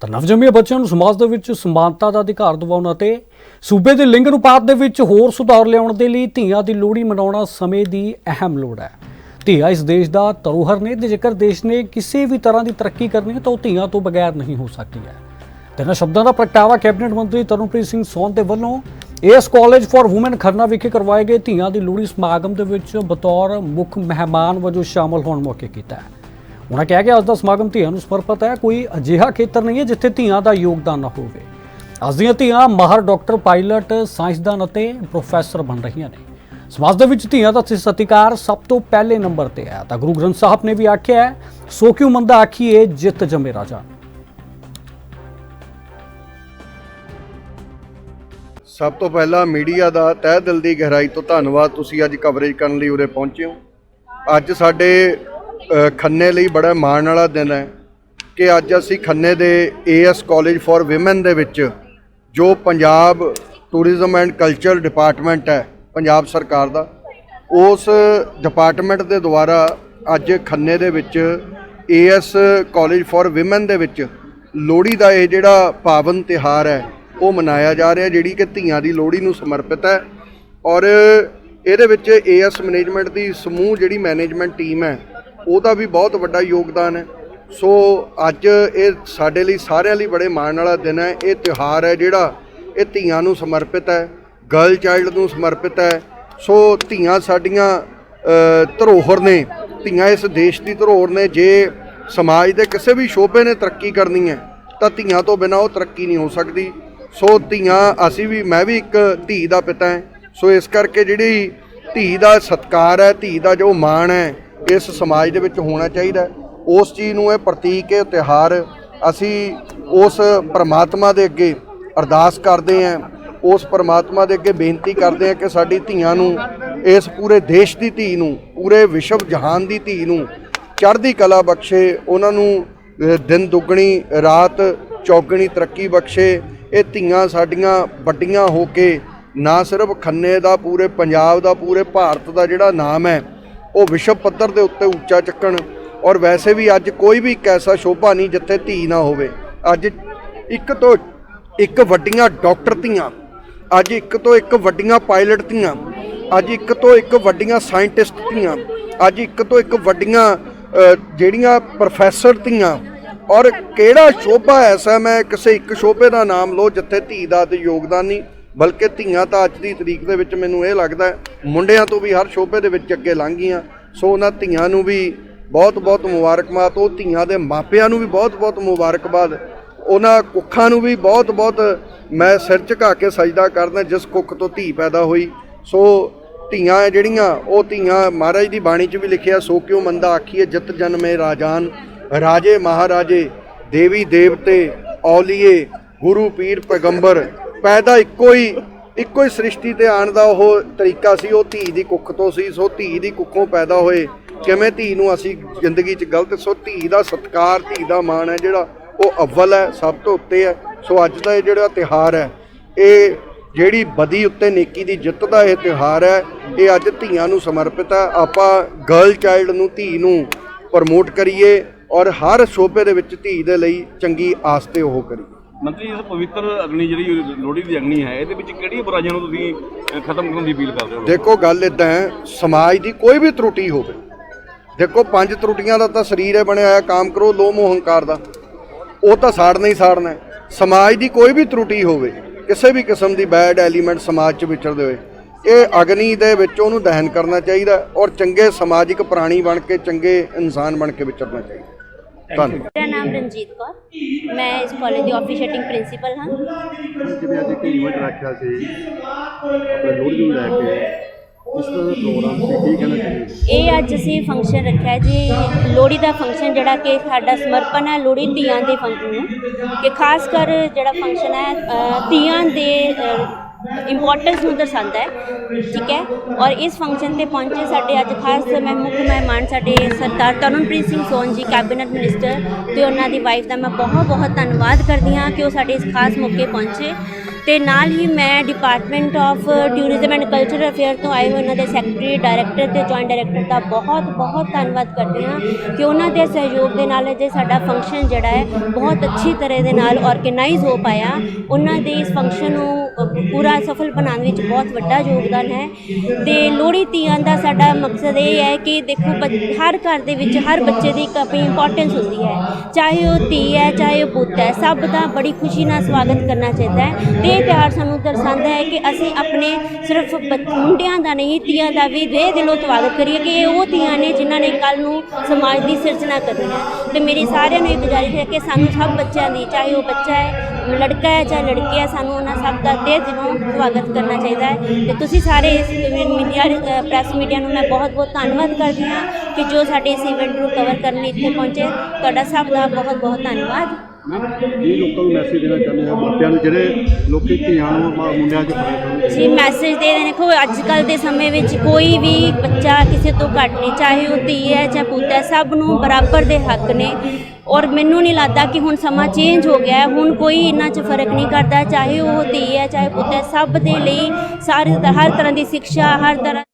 ਤਾਂ ਨਵਜੰਮੇ ਬੱਚਿਆਂ ਨੂੰ ਸਮਾਜ ਦੇ ਵਿੱਚ ਸਮਾਨਤਾ ਦਾ ਅਧਿਕਾਰ ਦਿਵਾਉਣ ਅਤੇ ਸੂਬੇ ਦੇ ਲਿੰਗ ਅਨੁਪਾਤ ਦੇ ਵਿੱਚ ਹੋਰ ਸੁਧਾਰ ਲਿਆਉਣ ਦੇ ਲਈ ਧੀਆਂ ਦੀ ਲੋਹੜੀ ਮਨਾਉਣਾ ਸਮੇਂ ਦੀ ਅਹਿਮ ਲੋੜ ਹੈ। ਧੀਆਂ ਇਸ ਦੇਸ਼ ਦਾ ਧਰੋਹਰ ਨੇ ਤੇ ਜੇਕਰ ਦੇਸ਼ ਨੇ ਕਿਸੇ ਵੀ ਤਰ੍ਹਾਂ ਦੀ ਤਰੱਕੀ ਕਰਨੀ ਹੈ ਤਾਂ ਉਹ ਧੀਆਂ ਤੋਂ ਬਗੈਰ ਨਹੀਂ ਹੋ ਸਕਦੀ ਹੈ। ਤੇ ਇਹਨਾਂ ਸ਼ਬਦਾਂ ਦਾ ਪ੍ਰਗਟਾਵਾ ਕੈਬਨਿਟ ਮੰਤਰੀ ਤਰਨਪ੍ਰੀਤ ਸਿੰਘ ਸੋਨ ਦੇ ਵੱਲੋਂ ਏਐਸ ਕਾਲਜ ਫਾਰ ਔਮਨ ਖਰਨਾ ਵਿਖੇ ਕਰਵਾਏ ਗਏ ਧੀਆਂ ਦੀ ਲੋਹੜੀ ਸਮਾਗਮ ਦੇ ਵਿੱਚ ਬਤੌਰ ਮੁੱਖ ਮਹਿਮਾਨ ਵਜੋਂ ਸ਼ਾਮਲ ਹੋਣ ਮੌਕੇ ਕੀਤਾ ਹੈ। ਉਹਨਾਂ ਕਿਹਾ ਕਿ ਅੱਜ ਦਾ ਸਮਾਗਮ ਧੀਆਂ ਨੂੰ ਸਮਰਪਿਤ ਹੈ। ਕੋਈ ਅਜਿਹਾ ਖੇਤਰ ਨਹੀਂ ਹੈ ਜਿੱਥੇ ਧੀਆਂ ਦਾ ਯੋਗਦਾਨ ਨਾ ਹੋਵੇ। ਅੱਜ ਦੀਆਂ ਧੀਆਂ ਮਾਹਰ ਡਾਕਟਰ, ਪਾਇਲਟ, ਸਾਇੰਸਦਾਨ ਅਤੇ ਪ੍ਰੋਫੈਸਰ ਬਣ ਰਹੀਆਂ ਨੇ। ਸਮਾਜ ਦੇ ਵਿੱਚ ਧੀਆਂ ਦਾ ਸਤਿਕਾਰ ਸਭ ਤੋਂ ਪਹਿਲੇ ਨੰਬਰ ਤੇ ਹੈ ਤਾਂ ਗੁਰੂ ਗ੍ਰੰਥ ਸਾਹਿਬ ਨੇ ਵੀ ਆਖਿਆ ਹੈ, ਸੋ ਕਿਉ ਮੰਦਾ ਆਖੀਏ, ਜਿੱਤ ਜਮੇ ਰਾਜਾ। ਸਭ ਤੋਂ ਪਹਿਲਾਂ ਮੀਡੀਆ ਦਾ ਤਹਿ ਦਿਲ ਦੀ ਗਹਿਰਾਈ ਤੋਂ ਧੰਨਵਾਦ ਤੁਸੀਂ ਅੱਜ ਕਵਰੇਜ ਕਰਨ ਲਈ ਉਰੇ ਪਹੁੰਚੇ ਹੋ। ਅੱਜ ਸਾਡੇ ਖੰਨੇ ਲਈ ਬੜਾ ਮਾਣ ਵਾਲਾ ਦਿਨ ਹੈ ਕਿ ਅੱਜ ਅਸੀਂ ਖੰਨੇ ਦੇ ਏਐਸ ਕਾਲਜ ਫਾਰ ਔਮਨ ਦੇ ਵਿੱਚ ਜੋ Punjab tourism and culture department ਹੈ, ਪੰਜਾਬ ਸਰਕਾਰ ਦਾ, ਉਸ ਡਿਪਾਰਟਮੈਂਟ ਦੇ ਦੁਆਰਾ ਅੱਜ ਖੰਨੇ ਦੇ ਵਿੱਚ ਏਐਸ ਕਾਲਜ ਫਾਰ ਔਮਨ ਦੇ ਵਿੱਚ ਲੋਹੜੀ ਦਾ ਇਹ ਜਿਹੜਾ ਪਾਵਨ ਤਿਹਾਰ ਹੈ, ਉਹ ਮਨਾਇਆ ਜਾ ਰਿਹਾ, ਜਿਹੜੀ ਕਿ ਧੀਆਂ ਦੀ ਲੋਹੜੀ ਨੂੰ ਸਮਰਪਿਤ ਹੈ ਔਰ ਇਹਦੇ ਵਿੱਚ ਏਐਸ ਮੈਨੇਜਮੈਂਟ ਦੀ ਸਮੂਹ ਜਿਹੜੀ ਮੈਨੇਜਮੈਂਟ ਟੀਮ ਹੈ ਉਹਦਾ ਵੀ ਬਹੁਤ ਵੱਡਾ ਯੋਗਦਾਨ ਹੈ। ਸੋ ਅੱਜ ਇਹ ਸਾਡੇ ਲਈ, ਸਾਰਿਆਂ ਲਈ ਬੜੇ ਮਾਣ ਵਾਲਾ ਦਿਨ ਹੈ। ਇਹ ਤਿਉਹਾਰ ਹੈ ਜਿਹੜਾ ਇਹ ਧੀਆਂ ਨੂੰ ਸਮਰਪਿਤ ਹੈ ਗਰਲ ਚਾਈਲਡ ਨੂੰ ਸਮਰਪਿਤ ਹੈ। ਸੋ ਧੀਆਂ ਸਾਡੀਆਂ ਧਰੋਹਰ ਨੇ, ਧੀਆਂ ਇਸ ਦੇਸ਼ ਦੀ ਧਰੋਹਰ ਨੇ, ਜੇ ਸਮਾਜ ਦੇ ਕਿਸੇ ਵੀ ਸ਼ੋਭੇ ਨੇ ਤਰੱਕੀ ਕਰਨੀ ਹੈ, ਤਾਂ ਧੀਆਂ ਤੋਂ ਬਿਨਾਂ ਉਹ ਤਰੱਕੀ ਨਹੀਂ ਹੋ ਸਕਦੀ। ਸੋ ਧੀਆਂ, ਅਸੀਂ ਵੀ, ਮੈਂ ਵੀ ਇੱਕ ਧੀ ਦਾ ਪਿਤਾ ਹਾਂ। ਸੋ ਇਸ ਕਰਕੇ ਜਿਹੜੀ ਧੀ ਦਾ ਸਤਕਾਰ ਹੈ, ਧੀ ਦਾ ਜੋ ਮਾਣ ਹੈ ਇਸ ਸਮਾਜ ਦੇ ਵਿੱਚ ਹੋਣਾ ਚਾਹੀਦਾ ਉਸ ਚੀਜ਼ ਨੂੰ ਇਹ ਪ੍ਰਤੀਕ, ਇਹ ਤਿਉਹਾਰ ਅਸੀਂ ਉਸ ਪਰਮਾਤਮਾ ਦੇ ਅੱਗੇ ਅਰਦਾਸ ਕਰਦੇ ਹਾਂ। ਉਸ ਪਰਮਾਤਮਾ ਦੇ ਅੱਗੇ ਬੇਨਤੀ ਕਰਦੇ ਹਾਂ ਕਿ ਸਾਡੀ ਧੀਆਂ ਨੂੰ, ਇਸ ਪੂਰੇ ਦੇਸ਼ ਦੀ ਧੀ ਨੂੰ, ਪੂਰੇ ਵਿਸ਼ਵ ਜਹਾਨ ਦੀ ਧੀ ਨੂੰ ਚੜ੍ਹਦੀ ਕਲਾ ਬਖਸ਼ੇ, ਉਹਨਾਂ ਨੂੰ ਦਿਨ ਦੁੱਗਣੀ, ਰਾਤ ਚੌਗਣੀ ਤਰੱਕੀ ਬਖਸ਼ੇ, ਇਹ ਧੀਆਂ ਸਾਡੀਆਂ ਵੱਡੀਆਂ ਹੋ ਕੇ ਨਾ ਸਿਰਫ ਖੰਨੇ ਦਾ, ਪੂਰੇ ਪੰਜਾਬ ਦਾ, ਪੂਰੇ ਭਾਰਤ ਦਾ ਜਿਹੜਾ ਨਾਮ ਹੈ ਉਹ ਵਿਸ਼ਵ ਪੱਧਰ ਦੇ ਉੱਤੇ ਉੱਚਾ ਚੱਕਣ ਔਰ ਵੈਸੇ ਵੀ ਅੱਜ ਕੋਈ ਵੀ ਇੱਕ ਐਸਾ ਸ਼ੋਭਾ ਨਹੀਂ ਜਿੱਥੇ ਧੀ ਨਾ ਹੋਵੇ। ਅੱਜ ਇੱਕ ਤੋਂ ਇੱਕ ਵੱਡੀਆਂ ਡਾਕਟਰ ਧੀਆਂ, ਅੱਜ ਇੱਕ ਤੋਂ ਇੱਕ ਵੱਡੀਆਂ ਪਾਇਲਟ ਧੀਆਂ, ਅੱਜ ਇੱਕ ਤੋਂ ਇੱਕ ਵੱਡੀਆਂ ਸਾਇੰਟਿਸਟ ਧੀਆਂ, ਅੱਜ ਇੱਕ ਤੋਂ ਇੱਕ ਵੱਡੀਆਂ ਜਿਹੜੀਆਂ ਪ੍ਰੋਫੈਸਰ ਧੀਆਂ। ਔਰ ਕਿਹੜਾ ਸ਼ੋਭਾ ਐਸਾ ਮੈਂ ਕਿਸੇ ਇੱਕ ਸ਼ੋਭੇ ਦਾ ਨਾਮ ਲਓ ਜਿੱਥੇ ਧੀ ਦਾ ਯੋਗਦਾਨ ਨਹੀਂ। ਬਲਕਿ ਧੀਆਂ ਤਾਂ ਅੱਜ ਦੀ ਤਰੀਕ ਦੇ ਵਿੱਚ ਮੈਨੂੰ ਇਹ ਲੱਗਦਾ ਮੁੰਡਿਆਂ ਤੋਂ ਵੀ ਹਰ ਸ਼ੋਭੇ ਦੇ ਵਿੱਚ ਅੱਗੇ ਲੰਘ ਗਈਆਂ ਸੋ ਉਹਨਾਂ ਧੀਆਂ ਨੂੰ ਵੀ ਬਹੁਤ ਬਹੁਤ ਮੁਬਾਰਕਬਾਦ, ਉਹ ਧੀਆਂ ਦੇ ਮਾਪਿਆਂ ਨੂੰ ਵੀ ਬਹੁਤ ਬਹੁਤ ਮੁਬਾਰਕਬਾਦ। ਉਹਨਾਂ ਕੁੱਖਾਂ ਨੂੰ ਵੀ ਬਹੁਤ ਬਹੁਤ ਮੈਂ ਸਿਰ ਝੁਕਾ ਕੇ ਸਜਦਾ ਕਰਦਾ ਜਿਸ ਕੁੱਖ ਤੋਂ ਧੀ ਪੈਦਾ ਹੋਈ। ਸੋ ਧੀਆਂ ਹੈ ਜਿਹੜੀਆਂ, ਉਹ ਧੀਆਂ ਮਹਾਰਾਜ ਦੀ ਬਾਣੀ 'ਚ ਵੀ ਲਿਖਿਆ, ਸੋ ਕਿਉ ਮੰਦਾ ਆਖੀਏ ਜਿਤ ਜਨਮੇ ਰਾਜਾਨ। ਰਾਜੇ ਮਹਾਰਾਜੇ, ਦੇਵੀ ਦੇਵਤੇ ਔਲੀਏ, ਗੁਰੂ ਪੀਰ ਪੈਗੰਬਰ ਪੈਦਾ ਇੱਕੋ ਹੀ ਇੱਕੋ ਹੀ ਸ੍ਰਿਸ਼ਟੀ ਤੇ ਆਉਣ ਦਾ ਉਹ ਤਰੀਕਾ ਸੀ, ਉਹ ਧੀ ਦੀ ਕੁੱਖ ਤੋਂ ਸੀ, ਸੋ ਧੀ ਦੀ ਕੁੱਖੋਂ ਪੈਦਾ ਹੋਏ। ਕਿਵੇਂ ਧੀ ਨੂੰ ਅਸੀਂ ਜ਼ਿੰਦਗੀ 'ਚ ਗਲਤ, ਸੋ ਧੀ ਦਾ ਸਤਕਾਰ, ਧੀ ਦਾ ਮਾਣ ਹੈ ਜਿਹੜਾ ਉਹ ਅਵਲ ਹੈ, ਸਭ ਤੋਂ ਉੱਤੇ ਹੈ। ਸੋ ਅੱਜ ਦਾ ਇਹ ਜਿਹੜਾ ਤਿਹਾਰ ਹੈ, ਇਹ ਜਿਹੜੀ ਬਦੀ ਉੱਤੇ ਨੇਕੀ ਦੀ ਜਿੱਤ ਦਾ ਇਹ ਤਿਉਹਾਰ ਹੈ, ਇਹ ਅੱਜ ਧੀਆਂ ਨੂੰ ਸਮਰਪਿਤ ਹੈ। ਆਪਾਂ ਗਰਲ ਚਾਈਲਡ ਨੂੰ, ਧੀ ਨੂੰ ਪ੍ਰਮੋਟ ਕਰੀਏ ਔਰ ਹਰ ਸ਼ੋਬੇ ਦੇ ਵਿੱਚ ਧੀ ਦੇ ਲਈ ਚੰਗੀ ਆਸ ਤੇ ਉਹ ਕਰੀਏ। ਮੰਤਰੀ, ਇਸ ਪਵਿੱਤਰ ਅਗਨੀ ਜਿਹੜੀ ਲੋਹੜੀ ਦੀ ਅਗਨੀ ਹੈ, ਇਹਦੇ ਵਿੱਚ ਕਿਹੜੀਆਂ ਬੁਰਾਈਆਂ ਨੂੰ ਤੁਸੀਂ ਖਤਮ ਕਰਨ ਦੀ ਅਪੀਲ ਕਰਦੇ ਹੋ? ਦੇਖੋ, ਗੱਲ ਇਦਾਂ ਹੈ, ਸਮਾਜ ਦੀ ਕੋਈ ਵੀ ਤਰੁੱਟੀ ਹੋਵੇ, ਦੇਖੋ, ਪੰਜ ਤਰੁੱਟੀਆਂ ਦਾ ਤਾਂ ਸਰੀਰ ਹੈ ਬਣਿਆ ਹੋਇਆ, ਕਾਮ ਕਰੋ, ਲੋਭ, ਮੋਹ, ਹੰਕਾਰ ਦਾ, ਉਹ ਤਾਂ ਸਾੜਨਾ ਹੀ ਸਾੜਨਾ ਹੈ। ਸਮਾਜ ਦੀ ਕੋਈ ਵੀ ਤਰੁੱਟੀ ਹੋਵੇ, ਕਿਸੇ ਵੀ ਕਿਸਮ ਦੀ ਬੈਡ ਐਲੀਮੈਂਟ ਸਮਾਜ 'ਚ ਵਿਚਰਦੇ ਹੋਏ, ਇਹ ਅਗਨੀ ਦੇ ਵਿੱਚ ਉਹਨੂੰ ਦਹਨ ਕਰਨਾ ਚਾਹੀਦਾ ਔਰ ਚੰਗੇ ਸਮਾਜਿਕ ਪ੍ਰਾਣੀ ਬਣ ਕੇ ਚੰਗੇ ਇਨਸਾਨ ਬਣ ਕੇ ਵਿਚਰਨਾ ਚਾਹੀਦਾ ਧੰਨਵਾਦ ਮੇਰਾ ਨਾਮ ਰਣਜੀਤ ਕੌਰ। ਮੈਂ ਇਸ ਕਾਲਜ ਦੀ ਆਫੀਸ਼ੀਏਟਿੰਗ ਪ੍ਰਿੰਸੀਪਲ ਹਾਂ। ਜਿਵੇਂ ਅੱਜ ਇੱਕ ਇਵੈਂਟ ਰੱਖਿਆ ਸੀ ਆਪਣੇ ਲੋਹੜੀ ਨੂੰ ਲੈ ਕੇ ਇਸ ਤਰ੍ਹਾਂ ਦਾ ਪ੍ਰੋਗਰਾਮ ਸੀ ਕੀ ਕਹਿਣਾ ਚਾਹੁੰਦੇ ਇਹ ਅੱਜ ਅਸੀਂ ਫੰਕਸ਼ਨ ਰੱਖਿਆ ਜੀ। ਲੋਹੜੀ ਦਾ ਫੰਕਸ਼ਨ ਜਿਹੜਾ ਕਿ ਸਾਡਾ ਸਮਰਪਣ ਹੈ ਲੋਹੜੀ ਧੀਆਂ ਦੇ ਫੰਕਸ਼ਨ ਨੂੰ। ਕਿ ਖਾਸ ਕਰ ਜਿਹੜਾ ਫੰਕਸ਼ਨ ਹੈ ਧੀਆਂ ਦੇ ਇੰਪੋਰਟੈਂਸ ਨੂੰ ਦਰਸਾਉਂਦਾ ਹੈ, ਠੀਕ ਹੈ? ਔਰ ਇਸ ਫੰਕਸ਼ਨ ਤੇ ਪਹੁੰਚੇ ਸਾਡੇ ਅੱਜ ਖਾਸ ਮੈਂ ਮੁੱਖ ਮਹਿਮਾਨ ਸਾਡੇ ਸਰਦਾਰ ਤਰਨਪ੍ਰੀਤ ਸਿੰਘ ਸੋਨ ਜੀ ਕੈਬਨਿਟ ਮਿਨਿਸਟਰ ਤੇ ਉਹਨਾਂ ਦੀ ਵਾਈਫ ਦਾ ਮੈਂ ਬਹੁਤ ਬਹੁਤ ਧੰਨਵਾਦ ਕਰਦੀ ਹਾਂ ਕਿ ਉਹ ਸਾਡੇ ਇਸ ਖਾਸ ਮੌਕੇ ਪਹੁੰਚੇ। ਤੇ ਨਾਲ ਹੀ ਮੈਂ department of tourism and culture affair ਤੋਂ ਆਏ ਹੋਏ ਉਹਨਾਂ ਦੇ ਸੈਕਟਰੀ ਡਾਇਰੈਕਟਰ ਤੇ ਜੁਆਇੰਟ ਡਾਇਰੈਕਟਰ ਦਾ ਬਹੁਤ ਬਹੁਤ ਧੰਨਵਾਦ ਕਰਦੇ ਹਾਂ ਕਿ ਉਹਨਾਂ ਦੇ ਸਹਿਯੋਗ ਦੇ ਨਾਲ ਜੇ ਸਾਡਾ ਫੰਕਸ਼ਨ ਜਿਹੜਾ ਹੈ ਬਹੁਤ ਅੱਛੀ ਤਰ੍ਹਾਂ ਦੇ ਨਾਲ ਆਰਗੇਨਾਈਜ਼ ਹੋ ਪਾਇਆ। ਉਹਨਾਂ ਦੇ ਇਸ ਫੰਕਸ਼ਨ ਨੂੰ ਪੂਰਾ ਸਫਲ ਬਣਾਉਣ ਵਿੱਚ ਬਹੁਤ ਵੱਡਾ ਯੋਗਦਾਨ ਹੈ। ਤੇ ਲੋਹੜੀ ਤੀਆਂ ਦਾ ਸਾਡਾ ਮਕਸਦ ਇਹ ਹੈ ਕਿ ਦੇਖੋ ਬੱਚ- ਹਰ ਘਰ ਦੇ ਵਿੱਚ ਹਰ ਬੱਚੇ ਦੀ ਇੱਕ ਆਪਣੀ ਇੰਪੋਰਟੈਂਸ ਹੁੰਦੀ ਹੈ। ਚਾਹੇ ਉਹ ਧੀ ਹੈ, ਚਾਹੇ ਉਹ ਪੁੱਤ ਹੈ, ਸਭ ਦਾ ਬੜੀ ਖੁਸ਼ੀ ਨਾਲ ਸਵਾਗਤ ਕਰਨਾ ਚਾਹੀਦਾ ਹੈ। ਤੇ ਇਹ ਤਿਉਹਾਰ ਸਾਨੂੰ ਦਰਸਾਉਂਦਾ ਹੈ ਕਿ ਅਸੀਂ ਆਪਣੇ ਸਿਰਫ ਬੱਚ- ਮੁੰਡਿਆਂ ਦਾ ਨਹੀਂ ਧੀਆਂ ਦਾ ਵੀ ਦੇ ਦਿਲੋਂ ਸਵਾਗਤ ਕਰੀਏ ਕਿ ਇਹ ਉਹ ਧੀਆਂ ਨੇ ਜਿਨ੍ਹਾਂ ਨੇ ਕੱਲ ਨੂੰ ਸਮਾਜ ਦੀ ਸਿਰਜਣਾ ਕਰਨੀ ਹੈ। ਤੇ ਮੇਰੀ ਸਾਰਿਆਂ ਨੂੰ ਇਹ ਗੁਜ਼ਾਰਿਸ਼ ਹੈ ਕਿ ਸਾਨੂੰ ਸਭ ਬੱਚਿਆਂ ਦੀ, ਚਾਹੇ ਉਹ ਬੱਚਾ ਹੈ ਲੜਕਾ ਹੈ ਚਾਹੇ ਲੜਕੀ ਹੈ, ਸਾਨੂੰ ਉਹਨਾਂ ਸਭ ਦਾ ਤੇ ਦਿਲੋਂ ਸਵਾਗਤ ਕਰਨਾ ਚਾਹੀਦਾ ਹੈ। ਤੇ ਤੁਸੀਂ ਸਾਰੇ ਇਸ ਮੀਡੀਆ ਪ੍ਰੈਸ ਮੀਡੀਆ ਨੂੰ ਮੈਂ ਬਹੁਤ ਬਹੁਤ ਧੰਨਵਾਦ ਕਰਦੀ ਹਾਂ ਕਿ ਜੋ ਸਾਡੇ ਇਸ ਇਵੈਂਟ ਨੂੰ ਕਵਰ ਕਰਨ ਲਈ ਇੱਥੇ ਪਹੁੰਚੇ। ਤੁਹਾਡਾ ਸਭ ਦਾ ਬਹੁਤ ਬਹੁਤ ਧੰਨਵਾਦ। ਮੈਮ ਲੋਕਾਂ ਨੂੰ ਮੈਸੇਜ ਦੇਣਾ ਚਾਹੁੰਦੇ ਹੋ, ਮਾਪਿਆਂ ਨੂੰ, ਜਿਹੜੇ ਲੋਕੀ ਧੀਆਂ ਨੂੰ ਮ- ਮੁੰਡਿਆਂ 'ਚ ਫ਼ਰਕ ਹਨ ਜੀ ਮੈਸੇਜ ਦੇ ਦੇਣ ਦੇਖੋ ਅੱਜ ਕੱਲ ਦੇ ਸਮੇਂ ਵਿੱਚ ਕੋਈ ਵੀ ਬੱਚਾ ਕਿਸੇ ਤੋਂ ਘੱਟ ਨਹੀਂ, ਚਾਹੇ ਉਹ ਧੀ ਹੈ ਚਾਹੇ ਪੁੱਤ ਹੈ, ਸਭ ਨੂੰ ਬਰਾਬਰ ਦੇ ਹੱਕ ਨੇ। ਔਰ ਮੈਨੂੰ ਨਹੀਂ ਲੱਗਦਾ ਕਿ ਹੁਣ ਸਮਾਂ ਚੇਂਜ ਹੋ ਗਿਆ ਹੈ। ਹੁਣ ਕੋਈ ਇਹਨਾਂ 'ਚ ਫ਼ਰਕ ਨਹੀਂ ਕਰਦਾ, ਚਾਹੇ ਉਹ ਧੀ ਹੈ, ਚਾਹੇ ਪੁੱਤ ਹੈ, ਸਭ ਦੇ ਲਈ ਸਾਰੇ, ਹਰ ਤਰ੍ਹਾਂ ਦੀ ਸਿੱਖਿਆ, ਹਰ ਤਰ੍ਹਾਂ